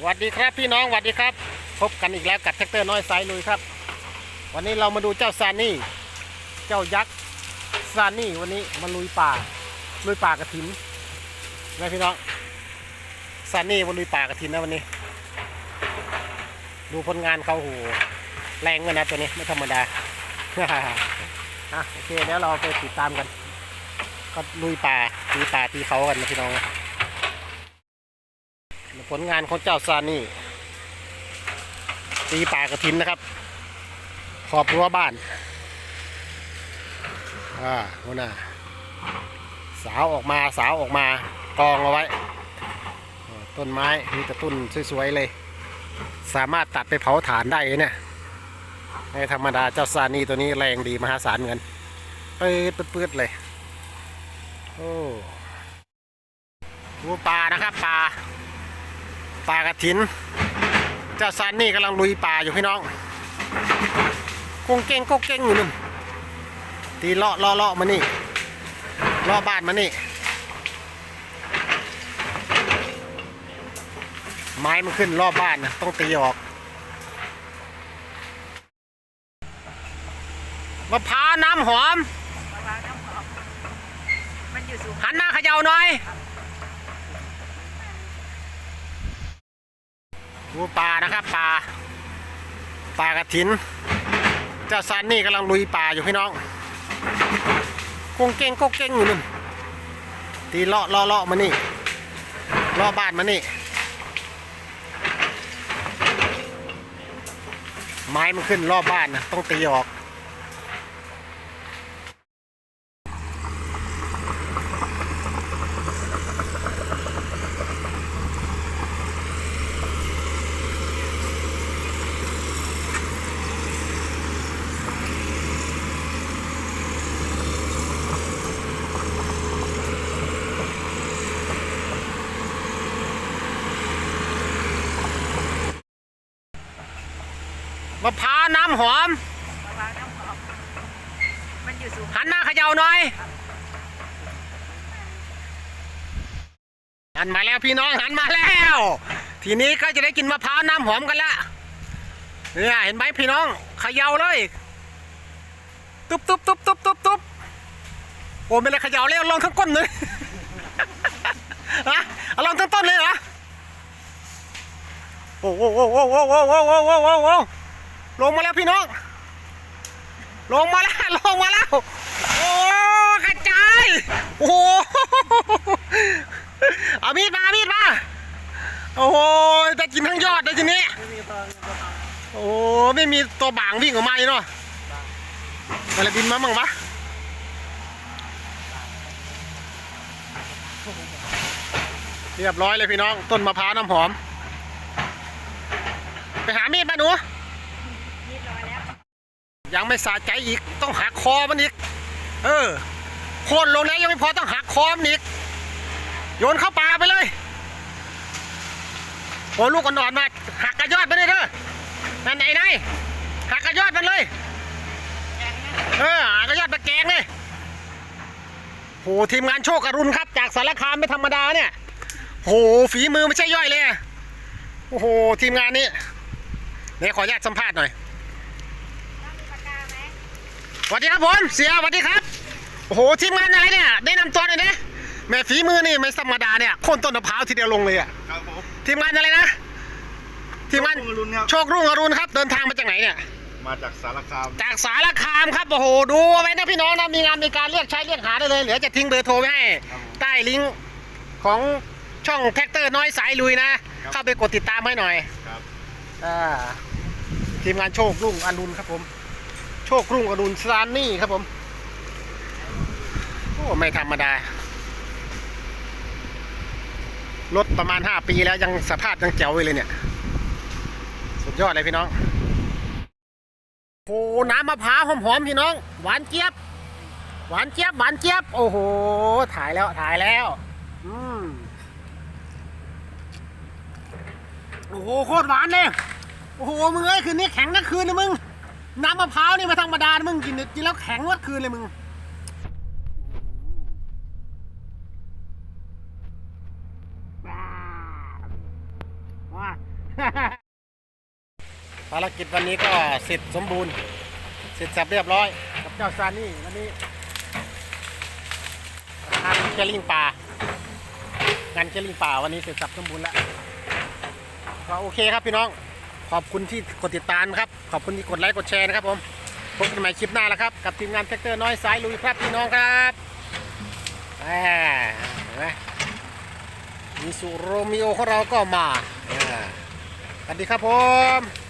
สวัสดีครับพี่น้องสวัสดีครับ พบกันอีกแล้วกับแท็กเตอร์น้อยสายลุยครับ วันนี้เรามาดูเจ้าซานี่ เจ้ายักษ์ซานี่วันนี้มาลุยป่าลุยป่ากระถินนะพี่น้องซานี่มาลุยป่ากระถินนะวันนี้ ดูผลงานเขาโหแรงเลยนะตัวนี้ไม่ธรรมดาอะโอเคเดี๋ยวเราไปติดตามกัน ก็ลุยป่าตีป่าตีเขากันนะพี่น้อง ผลงานของเจ้าซานี่ตีป่ากระถินนะครับ ขอบรั้วบ้าน อ่าโน่นน่ะสาวออกมาสาวออกมากองเอาไว้ ต้นไม้มีแต่ต้นสวยๆเลย สามารถตัดไปเผาถ่านได้เนี่ยไม่ธรรมดาเจ้าซานี่ตัวนี้แรงดีมหาศาลเงินปืดปืดปืดเลย โอ้ดูปลานะครับปลา ปลากระถิน เจ้าซันนี่กำลังลุยป่าอยู่พี่น้องกงเก่งกงเก่งอยู่นู่นตีเลาะเลาะเลาะมานี่เลาะบ้านมานี่ ไม้มันขึ้นรอบบ้านนะต้องตีออกมะพร้าวน้ำหอมมะพร้าวน้ำหอมมันอยู่สูงหันหน้าเขย่าหน่อย ดูปลานะครับปลาปลากระถิน เจ้าซันนี่กำลังลุยป่าอยู่พี่น้องกงเก่งกงเก่งอยู่นู่นตีเลาะเลาะเลาะมานี่เลาะบ้านมานี่ ไม้มันขึ้นรอบบ้านนะต้องตีออกะพร้าวน้ำหอม มะพร้าวน้ำหอมมันอยู่สูงหันหน้าเขย่าหน่อยหันมาแล้วพี่น้องหันมาแล้ว ทีนี้ก็จะได้กินมะพร้าวน้ำหอมกันละเนี่ยเห็นไหมพี่น้องเขย่าเลย ตุ๊บตุ๊บตุ๊บตุ๊บตุ๊บตุ๊บโอ้ไม่เลยเขย่าเลยเอาลงทั้งก้นเลยฮะเอาลงทั้งต้นเลยเหรอโอ้โหโอ้โหโอ้โหโอ้โหโอ้โหโอ้โห ลงมาแล้วพี่น้อง ลงมาแล้ว ลงมาแล้ว โอ้กระจาย โอ้เอามีดมามีดมาโอ้โหจะกินทั้งยอดเลยทีนี้ โอ้ไม่มีตัวบางวิ่งออกมาเลยเนาะอะไรบินมาบ้างวะเรียบร้อยเลยพี่น้อง ต้นมะพร้าวน้ำหอม ไปหามีดมาหนู ยังไม่สะใจอีกต้องหักคอมันอีก เออโค่นลงแล้วยังไม่พอต้องหักคอมันอีก โยนเข้าป่าไปเลยโอ้ลูกอ่อนๆมาหักกระยอดไปเลยเด้อนั่นไหนไหนหักกระยอดมันเลยเออหักกระยอดมาแกงเลยโหทีมงานโชคอรุณครับ จากสารคามไม่ธรรมดาเนี่ยโหฝีมือไม่ใช่ย่อยเลยโอ้โหทีมงานนี้เดี๋ยวขออนุญาตสัมภาษณ์หน่อย ต้องมีปากกาไหม สวัสดีครับผมเสียสวัสดีครับโอ้โหทีมงานอะไรเนี่ยได้นำตัวหน่อยนะแม่ฝีมือนี่ไม่ธรรมดาเนี่ยโค่นต้นมะพร้าวทีเดียวลงเลยอะครับผมทีมงานอะไรนะ ทีมงานโชครุ่งอรุณครับ โชครุ่งอรุณครับ เดินทางมาจากไหนเนี่ย มาจากสารคาม จากสารคามครับโอ้โหดูเอาไว้นะพี่น้องนะมีงานมีการเรียกใช้เรียกหาได้เลยเหลือจะทิ้งเบอร์โทรไว้ให้ครับผมใต้ลิงก์ของช่องแท็กเตอร์น้อยสายลุยนะเข้าไปกดติดตามให้หน่อยครับ อ่าทีมงานโชครุ่งอรุณครับผม โชครุ่งอรุณซานนี่ครับผม โอ้ ไม่ธรรมดา รถประมาณ 5 ปีแล้วยังสภาพยังเจ๋วเลยเนี่ย สุดยอดเลยพี่น้องโอ้น้ำมะพร้าวหอมๆพี่น้อง หวานเจี๊ยบ หวานเจี๊ยบ หวานเจี๊ยบ โอ้โห ถ่ายแล้ว ถ่ายแล้ว อืมโอ้โห โคตรหวานเลย โอ้โห มึงเอ้ย คืนนี้แข็งทั้งคืนเลยมึง น้ำมะพร้าวนี่มาธรรมดานมึงกินกินแล้วแข็งวัดคืนเลยมึงภารกิจวันนี้ก็เสร็จสมบูรณ์ เสร็จสับเรียบร้อย กับเจ้าซานี่วันนี้ทางเคลิงป่างานเคลิงป่าวันนี้เสร็จสับสมบูรณ์แล้วก็โอเคครับพี่น้อง ขอบคุณที่กดติดตามครับ ขอบคุณที่กดไลค์กดแชร์นะครับผมพบกันใหม่คลิปหน้าแล้วครับ กับทีมงานแท็กเตอร์น้อยสายลุยครับพี่น้องครับมเห็นไหมมีสุโรมิโอของเราก็มาสวัสดีครับผม